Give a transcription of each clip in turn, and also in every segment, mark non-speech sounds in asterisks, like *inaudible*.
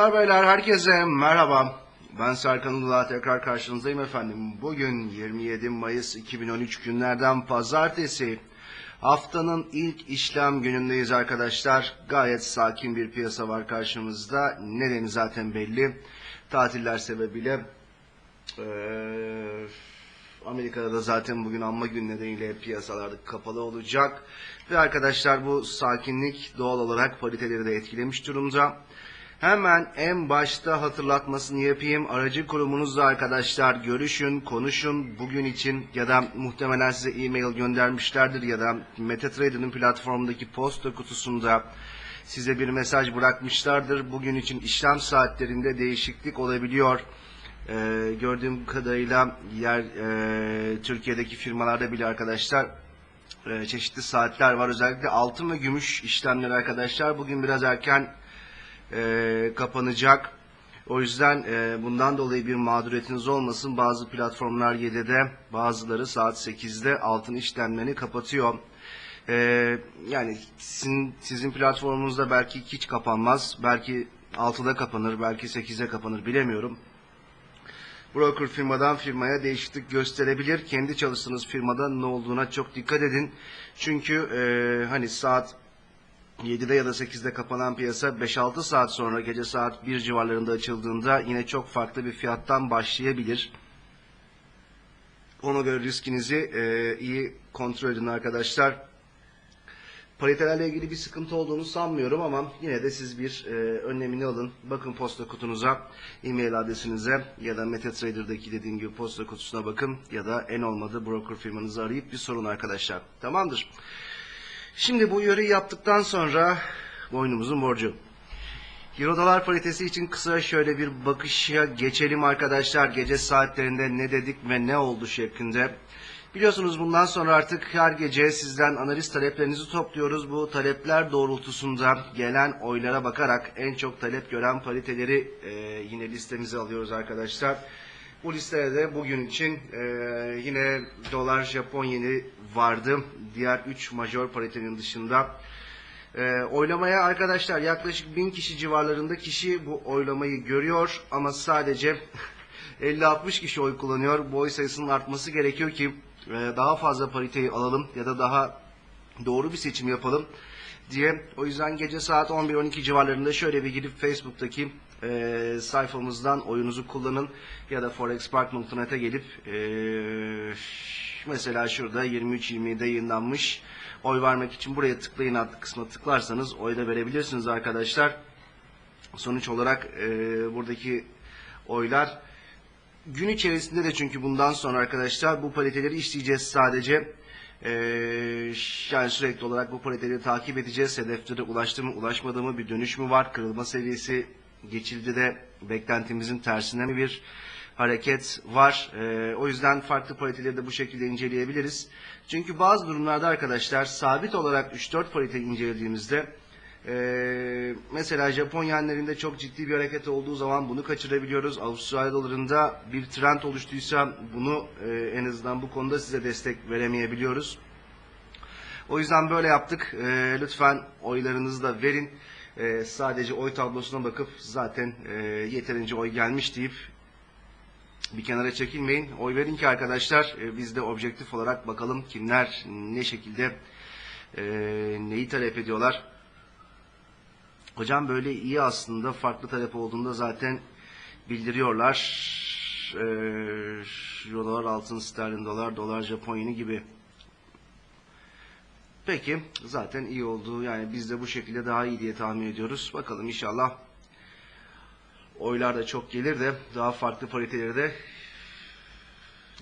Hanımlar beyler herkese merhaba. Ben Serkan Uludağ tekrar karşınızdayım efendim. Bugün 27 Mayıs 2013 günlerden pazartesi. Haftanın ilk işlem günündeyiz arkadaşlar. Gayet sakin bir piyasa var karşımızda. Nedeni zaten belli. Tatiller sebebiyle eee, Amerika'da da zaten bugün anma günü nedeniyle piyasalar kapalı olacak. Ve arkadaşlar bu sakinlik doğal olarak pariteleri de etkilemiş durumda. Hemen en başta hatırlatmasını yapayım. Aracı kurumunuzla arkadaşlar görüşün, konuşun bugün için ya da muhtemelen size e-mail göndermişlerdir ya da MetaTrader'ın platformundaki posta kutusunda size bir mesaj bırakmışlardır. Bugün için işlem saatlerinde değişiklik olabiliyor. Ee, gördüğüm kadarıyla yer e, Türkiye'deki firmalarda bile arkadaşlar e, çeşitli saatler var. Özellikle altın ve gümüş işlemleri arkadaşlar bugün biraz erken e, kapanacak. O yüzden e, bundan dolayı bir mağduriyetiniz olmasın. Bazı platformlar 7'de, bazıları saat 8'de altın işlemlerini kapatıyor. E, yani sizin, sizin platformunuzda belki hiç kapanmaz. Belki 6'da kapanır, belki 8'de kapanır bilemiyorum. Broker firmadan firmaya değişiklik gösterebilir. Kendi çalıştığınız firmada ne olduğuna çok dikkat edin. Çünkü e, hani saat 7'de ya da 8'de kapanan piyasa 5-6 saat sonra gece saat 1 civarlarında açıldığında yine çok farklı bir fiyattan başlayabilir. Ona göre riskinizi e, iyi kontrol edin arkadaşlar. Paritelerle ilgili bir sıkıntı olduğunu sanmıyorum ama yine de siz bir e, önlemini alın. Bakın posta kutunuza, e-mail adresinize ya da MetaTrader'daki dediğim gibi posta kutusuna bakın ya da en olmadı broker firmanızı arayıp bir sorun arkadaşlar. Tamamdır. Şimdi bu uyarıyı yaptıktan sonra boynumuzun borcu. Euro dolar paritesi için kısa şöyle bir bakışa geçelim arkadaşlar. Gece saatlerinde ne dedik ve ne oldu şeklinde. Biliyorsunuz bundan sonra artık her gece sizden analiz taleplerinizi topluyoruz. Bu talepler doğrultusunda gelen oylara bakarak en çok talep gören pariteleri e, yine listemize alıyoruz arkadaşlar. Bu listede de bugün için e, yine dolar Japon yeni vardı. Diğer 3 major paritenin dışında. E, oylamaya arkadaşlar yaklaşık 1000 kişi civarlarında kişi bu oylamayı görüyor ama sadece *laughs* 50-60 kişi oy kullanıyor. Bu oy sayısının artması gerekiyor ki e, daha fazla pariteyi alalım ya da daha doğru bir seçim yapalım diye. O yüzden gece saat 11-12 civarlarında şöyle bir gidip Facebook'taki e, sayfamızdan oyunuzu kullanın ya da forexpark.net'e gelip e, mesela şurada 23-27'de yayınlanmış oy vermek için buraya tıklayın adlı kısma tıklarsanız oy da verebilirsiniz arkadaşlar. Sonuç olarak e, buradaki oylar gün içerisinde de çünkü bundan sonra arkadaşlar bu pariteleri işleyeceğiz sadece. Ee, yani sürekli olarak bu pariteleri takip edeceğiz. Hedeflere ulaştı mı, ulaşmadı mı, bir dönüş mü var, kırılma seviyesi geçildi de beklentimizin tersine mi bir hareket var. Ee, o yüzden farklı pariteleri de bu şekilde inceleyebiliriz. Çünkü bazı durumlarda arkadaşlar sabit olarak 3-4 parite incelediğimizde ee, mesela Japon yenlerinde çok ciddi bir hareket olduğu zaman bunu kaçırabiliyoruz. Avustralya dolarında bir trend oluştuysa bunu e, en azından bu konuda size destek veremeyebiliyoruz. O yüzden böyle yaptık. E, lütfen oylarınızı da verin. E, sadece oy tablosuna bakıp zaten e, yeterince oy gelmiş deyip bir kenara çekilmeyin. Oy verin ki arkadaşlar e, biz de objektif olarak bakalım kimler ne şekilde e, neyi talep ediyorlar. Hocam böyle iyi aslında farklı talep olduğunda zaten bildiriyorlar. Ee, Euro dolar, altın, sterlin dolar, dolar, Japon yeni gibi. Peki zaten iyi oldu. Yani biz de bu şekilde daha iyi diye tahmin ediyoruz. Bakalım inşallah oylar da çok gelir de daha farklı pariteleri de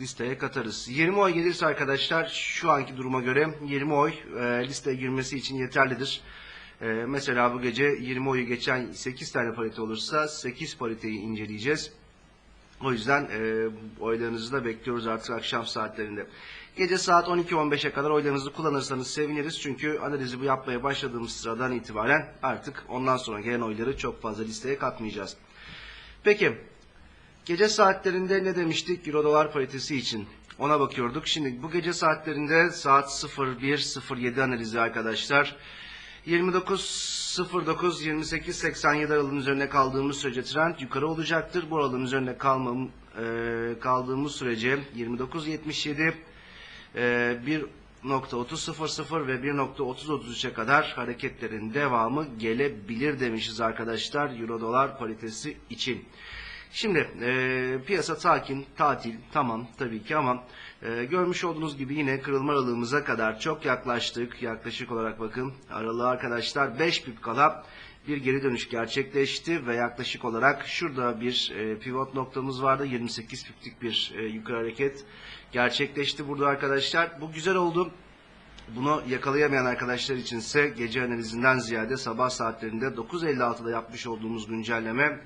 listeye katarız. 20 oy gelirse arkadaşlar şu anki duruma göre 20 oy e, listeye girmesi için yeterlidir. Ee, mesela bu gece 20 oyu geçen 8 tane parite olursa 8 pariteyi inceleyeceğiz. O yüzden e, oylarınızı da bekliyoruz artık akşam saatlerinde. Gece saat 12-15'e kadar oylarınızı kullanırsanız seviniriz. Çünkü analizi bu yapmaya başladığımız sıradan itibaren artık ondan sonra gelen oyları çok fazla listeye katmayacağız. Peki gece saatlerinde ne demiştik Euro dolar paritesi için? Ona bakıyorduk. Şimdi bu gece saatlerinde saat 01.07 analizi arkadaşlar. 29 09 28 87 aralığın üzerine kaldığımız sürece trend yukarı olacaktır. Bu aralığın üzerine kalmam, e, kaldığımız sürece 29 77 e, 1.30.00 ve 1.30.33'e kadar hareketlerin devamı gelebilir demişiz arkadaşlar Euro dolar paritesi için. Şimdi e, piyasa sakin, tatil tamam tabii ki ama e, görmüş olduğunuz gibi yine kırılma aralığımıza kadar çok yaklaştık. Yaklaşık olarak bakın aralığı arkadaşlar 5 pip kala bir geri dönüş gerçekleşti ve yaklaşık olarak şurada bir e, pivot noktamız vardı. 28 piplik bir e, yukarı hareket gerçekleşti burada arkadaşlar. Bu güzel oldu. Bunu yakalayamayan arkadaşlar içinse gece analizinden ziyade sabah saatlerinde 9.56'da yapmış olduğumuz güncelleme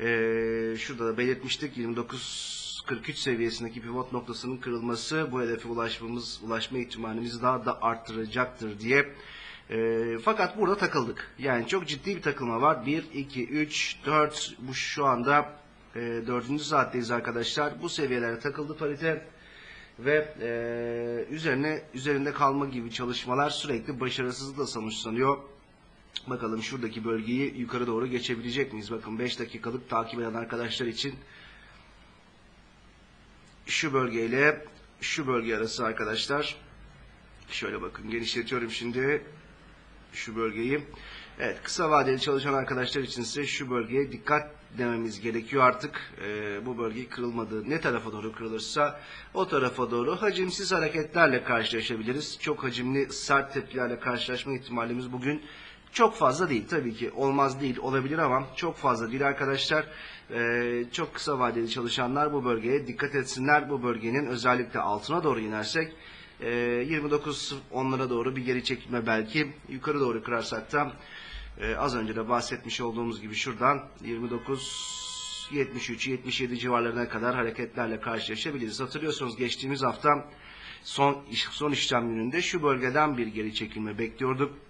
ee, şurada da belirtmiştik 29.43 seviyesindeki pivot noktasının kırılması bu hedefe ulaşmamız ulaşma ihtimalimizi daha da arttıracaktır diye. Ee, fakat burada takıldık. Yani çok ciddi bir takılma var. 1, 2, 3, 4 bu şu anda e, 4. saatteyiz arkadaşlar. Bu seviyelere takıldı parite ve e, üzerine üzerinde kalma gibi çalışmalar sürekli başarısızlıkla sonuçlanıyor. Bakalım şuradaki bölgeyi yukarı doğru geçebilecek miyiz? Bakın 5 dakikalık takip eden arkadaşlar için şu bölgeyle şu bölge arası arkadaşlar. Şöyle bakın genişletiyorum şimdi şu bölgeyi. Evet kısa vadeli çalışan arkadaşlar için ise şu bölgeye dikkat dememiz gerekiyor artık. Ee, bu bölge kırılmadı. Ne tarafa doğru kırılırsa o tarafa doğru hacimsiz hareketlerle karşılaşabiliriz. Çok hacimli sert tepkilerle karşılaşma ihtimalimiz bugün çok fazla değil. Tabii ki olmaz değil olabilir ama çok fazla değil arkadaşlar. Ee, çok kısa vadeli çalışanlar bu bölgeye dikkat etsinler. Bu bölgenin özellikle altına doğru inersek e, 29 onlara doğru bir geri çekilme belki yukarı doğru kırarsak da e, az önce de bahsetmiş olduğumuz gibi şuradan 29 73-77 civarlarına kadar hareketlerle karşılaşabiliriz. Hatırlıyorsunuz geçtiğimiz hafta son son işlem gününde şu bölgeden bir geri çekilme bekliyorduk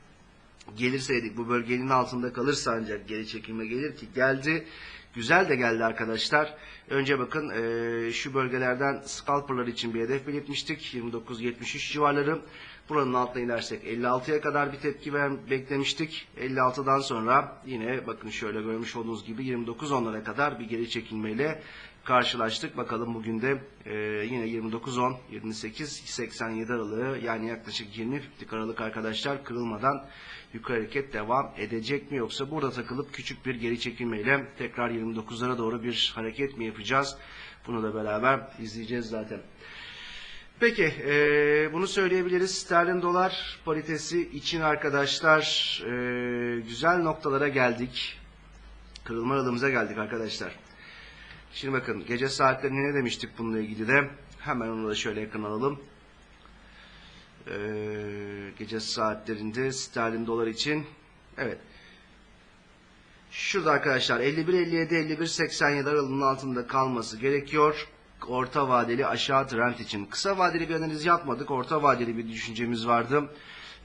gelirseydik bu bölgenin altında kalırsa ancak geri çekilme gelir ki geldi. Güzel de geldi arkadaşlar. Önce bakın e, şu bölgelerden scalperlar için bir hedef belirtmiştik. 29-73 civarları. Buranın altına inersek 56'ya kadar bir tepki beklemiştik. 56'dan sonra yine bakın şöyle görmüş olduğunuz gibi 29 onlara kadar bir geri çekilmeyle karşılaştık. Bakalım bugün de e, yine 29-10, 28-87 aralığı yani yaklaşık 20 piplik aralık arkadaşlar kırılmadan yukarı hareket devam edecek mi yoksa burada takılıp küçük bir geri çekilmeyle tekrar 29'lara doğru bir hareket mi yapacağız? Bunu da beraber izleyeceğiz zaten. Peki e, bunu söyleyebiliriz. Sterlin dolar paritesi için arkadaşlar e, güzel noktalara geldik. Kırılma aralığımıza geldik arkadaşlar. Şimdi bakın gece saatlerinde ne demiştik bununla ilgili de hemen onu da şöyle yakın alalım. Ee, gece saatlerinde sterlin dolar için evet. Şurada arkadaşlar 51.57 51.87 aralığının altında kalması gerekiyor. Orta vadeli aşağı trend için. Kısa vadeli bir analiz yapmadık orta vadeli bir düşüncemiz vardı.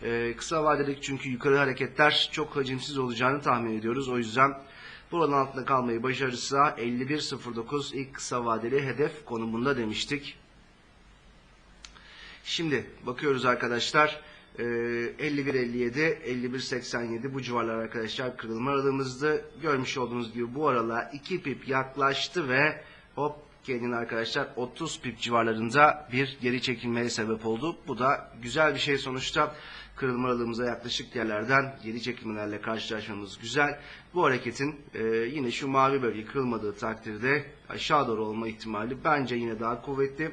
Ee, kısa vadeli çünkü yukarı hareketler çok hacimsiz olacağını tahmin ediyoruz. O yüzden buranın altında kalmayı başarırsa 51.09 ilk kısa vadeli hedef konumunda demiştik Şimdi bakıyoruz arkadaşlar. 51-57, 51-87 bu civarlar arkadaşlar kırılma aralığımızdı. Görmüş olduğunuz gibi bu aralığa 2 pip yaklaştı ve hop kendini arkadaşlar 30 pip civarlarında bir geri çekilmeye sebep oldu. Bu da güzel bir şey sonuçta. Kırılma aralığımıza yaklaşık yerlerden geri çekilmelerle karşılaşmamız güzel. Bu hareketin e, yine şu mavi bölge kırılmadığı takdirde aşağı doğru olma ihtimali bence yine daha kuvvetli.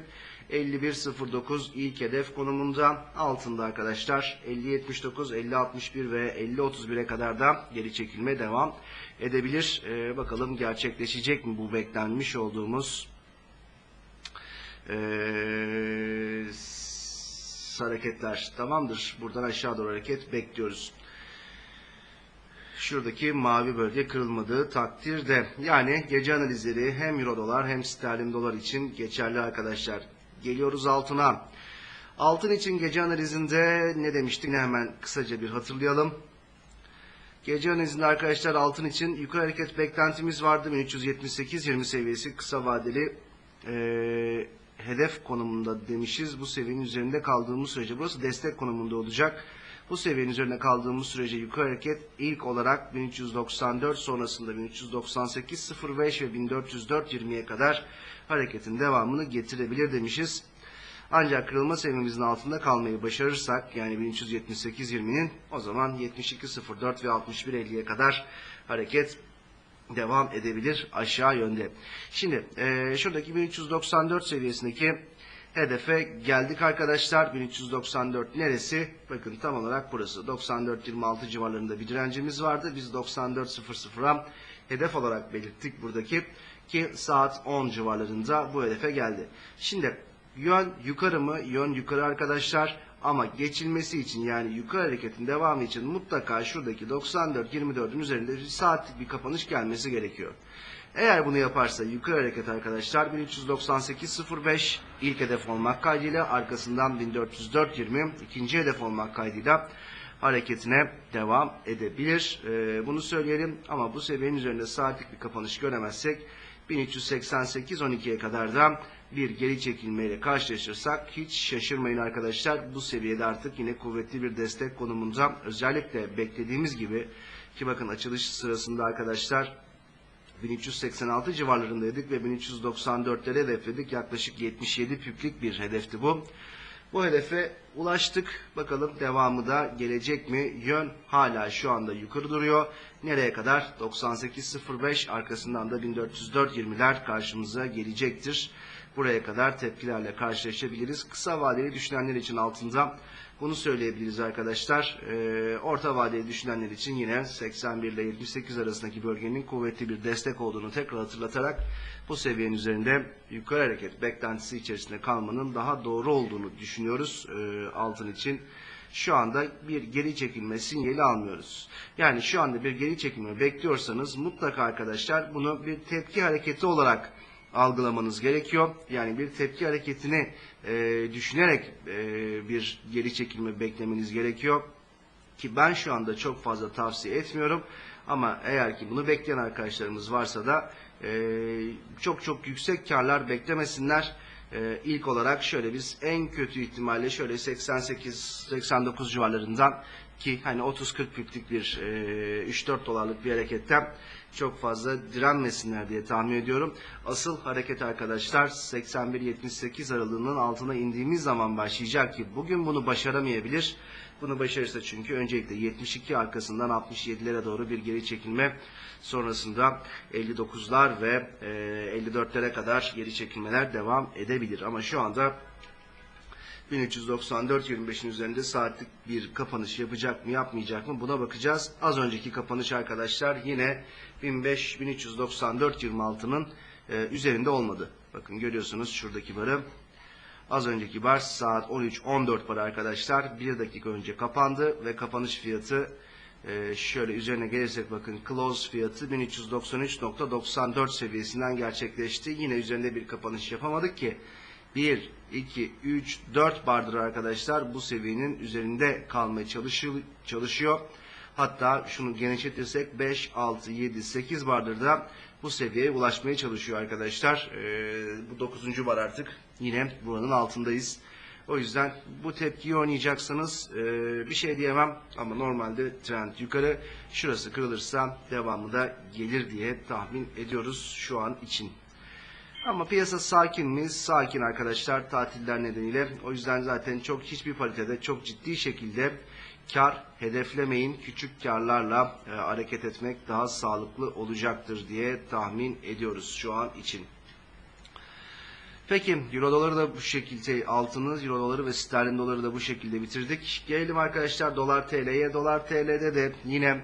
51.09 ilk hedef konumunda altında arkadaşlar 50.79, 50.61 ve 50.31'e kadar da geri çekilme devam edebilir. Ee, bakalım gerçekleşecek mi bu beklenmiş olduğumuz ee, hareketler tamamdır. Buradan aşağı doğru hareket bekliyoruz. Şuradaki mavi bölge kırılmadığı takdirde yani gece analizleri hem euro dolar hem sterlin dolar için geçerli arkadaşlar. Geliyoruz altına. Altın için gece analizinde ne demiştik ne hemen kısaca bir hatırlayalım. Gece analizinde arkadaşlar altın için yukarı hareket beklentimiz vardı. 1378-20 seviyesi kısa vadeli e, hedef konumunda demişiz. Bu seviyenin üzerinde kaldığımız sürece burası destek konumunda olacak. Bu seviyenin üzerinde kaldığımız sürece yukarı hareket ilk olarak 1394 sonrasında 1398 05 ve 1404 20'ye kadar hareketin devamını getirebilir demişiz. Ancak kırılma seviyemizin altında kalmayı başarırsak yani 1378.20'nin o zaman 72.04 ve 61.50'ye kadar hareket devam edebilir aşağı yönde. Şimdi eee, şuradaki 1394 seviyesindeki hedefe geldik arkadaşlar. 1394 neresi? Bakın tam olarak burası. 94.26 civarlarında bir direncimiz vardı. Biz 94.00'a hedef olarak belirttik buradaki ki saat 10 civarlarında bu hedefe geldi. Şimdi yön yukarı mı? Yön yukarı arkadaşlar. Ama geçilmesi için yani yukarı hareketin devamı için mutlaka şuradaki 94-24'ün üzerinde bir saatlik bir kapanış gelmesi gerekiyor. Eğer bunu yaparsa yukarı hareket arkadaşlar 1398.05 ilk hedef olmak kaydıyla arkasından 1404.20 ikinci hedef olmak kaydıyla hareketine devam edebilir. Ee, bunu söyleyelim ama bu seviyenin üzerinde saatlik bir kapanış göremezsek 1388-12'ye kadar da bir geri çekilmeyle karşılaşırsak hiç şaşırmayın arkadaşlar. Bu seviyede artık yine kuvvetli bir destek konumunda özellikle beklediğimiz gibi ki bakın açılış sırasında arkadaşlar 1386 civarlarındaydık ve 1394'lere hedefledik. Yaklaşık 77 piplik bir hedefti bu. Bu hedefe ulaştık. Bakalım devamı da gelecek mi? Yön hala şu anda yukarı duruyor. Nereye kadar? 98.05 arkasından da 1404.20'ler karşımıza gelecektir. Buraya kadar tepkilerle karşılaşabiliriz. Kısa vadeli düşünenler için altında bunu söyleyebiliriz arkadaşlar. Ee, orta vadeli düşünenler için yine 81 ile 78 arasındaki bölgenin kuvvetli bir destek olduğunu tekrar hatırlatarak bu seviyenin üzerinde yukarı hareket beklentisi içerisinde kalmanın daha doğru olduğunu düşünüyoruz e, altın için. Şu anda bir geri çekilme sinyali almıyoruz. Yani şu anda bir geri çekilme bekliyorsanız mutlaka arkadaşlar bunu bir tepki hareketi olarak algılamanız gerekiyor. Yani bir tepki hareketini e, düşünerek e, bir geri çekilme beklemeniz gerekiyor. Ki ben şu anda çok fazla tavsiye etmiyorum. Ama eğer ki bunu bekleyen arkadaşlarımız varsa da e, çok çok yüksek karlar beklemesinler. E, ilk olarak şöyle biz en kötü ihtimalle şöyle 88-89 civarlarından ki hani 30-40 piplik bir e, 3-4 dolarlık bir hareketten çok fazla direnmesinler diye tahmin ediyorum. Asıl hareket arkadaşlar 81-78 aralığının altına indiğimiz zaman başlayacak ki bugün bunu başaramayabilir. Bunu başarırsa çünkü öncelikle 72 arkasından 67'lere doğru bir geri çekilme sonrasında 59'lar ve e, 54'lere kadar geri çekilmeler devam edebilir. Ama şu anda 1394-25'in üzerinde saatlik bir kapanış yapacak mı yapmayacak mı buna bakacağız. Az önceki kapanış arkadaşlar yine 15-1394-26'nın e, üzerinde olmadı. Bakın görüyorsunuz şuradaki barı. Az önceki bar saat 13-14 bar arkadaşlar. Bir dakika önce kapandı ve kapanış fiyatı e, şöyle üzerine gelirsek bakın close fiyatı 1393.94 seviyesinden gerçekleşti. Yine üzerinde bir kapanış yapamadık ki 1, 2, 3, 4 bardır arkadaşlar bu seviyenin üzerinde kalmaya çalışıyor. Hatta şunu genişletirsek 5, 6, 7, 8 bardır da bu seviyeye ulaşmaya çalışıyor arkadaşlar. Ee, bu 9. bar artık yine buranın altındayız. O yüzden bu tepkiyi oynayacaksanız e, bir şey diyemem ama normalde trend yukarı. Şurası kırılırsa devamı da gelir diye tahmin ediyoruz şu an için. Ama piyasa sakin mi? Sakin arkadaşlar tatiller nedeniyle. O yüzden zaten çok hiçbir paritede çok ciddi şekilde kar hedeflemeyin. Küçük karlarla e, hareket etmek daha sağlıklı olacaktır diye tahmin ediyoruz şu an için. Peki Euro doları da bu şekilde altını, Euro doları ve sterlin doları da bu şekilde bitirdik. Gelelim arkadaşlar dolar TL'ye. Dolar TL'de de yine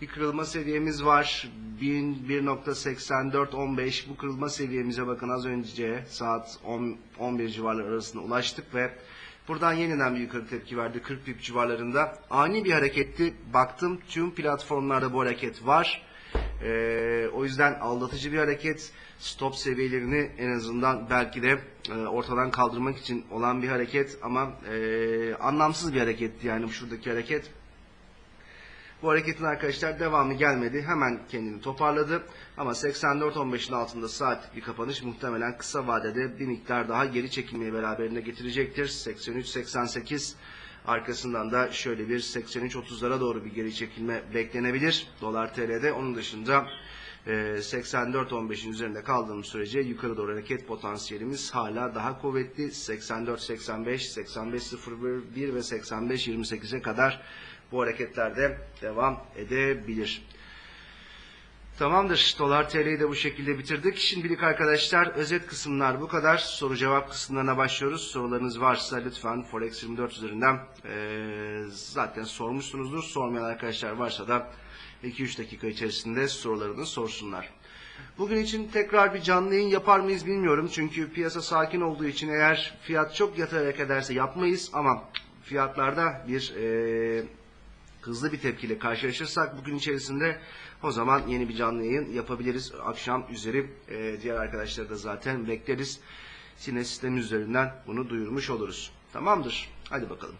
bir kırılma seviyemiz var. 1.8415 bu kırılma seviyemize bakın az önce saat 10, 11 civarları arasında ulaştık ve buradan yeniden bir yukarı tepki verdi 40 pip civarlarında. Ani bir hareketti. Baktım tüm platformlarda bu hareket var. Ee, o yüzden aldatıcı bir hareket. Stop seviyelerini en azından belki de e, ortadan kaldırmak için olan bir hareket ama e, anlamsız bir hareketti yani şuradaki hareket. Bu hareketin arkadaşlar devamı gelmedi. Hemen kendini toparladı. Ama 84.15'in altında saatlik bir kapanış muhtemelen kısa vadede bir miktar daha geri çekilmeyi beraberinde getirecektir. 83-88 Arkasından da şöyle bir 83.30'lara doğru bir geri çekilme beklenebilir. Dolar TL'de onun dışında e, 84.15'in üzerinde kaldığımız sürece yukarı doğru hareket potansiyelimiz hala daha kuvvetli. 84.85, 85.01 ve 85.28'e kadar bu hareketlerde devam edebilir. Tamamdır. Dolar TL'yi de bu şekilde bitirdik. Şimdilik arkadaşlar özet kısımlar bu kadar. Soru cevap kısımlarına başlıyoruz. Sorularınız varsa lütfen Forex 24 üzerinden eee, zaten sormuşsunuzdur. Sormayan arkadaşlar varsa da 2-3 dakika içerisinde sorularını sorsunlar. Bugün için tekrar bir canlı yayın yapar mıyız bilmiyorum. Çünkü piyasa sakin olduğu için eğer fiyat çok yatarak ederse yapmayız ama fiyatlarda bir eee hızlı bir tepkiyle karşılaşırsak bugün içerisinde o zaman yeni bir canlı yayın yapabiliriz. Akşam üzeri e, diğer arkadaşları da zaten bekleriz. Sine sistemi üzerinden bunu duyurmuş oluruz. Tamamdır. Hadi bakalım.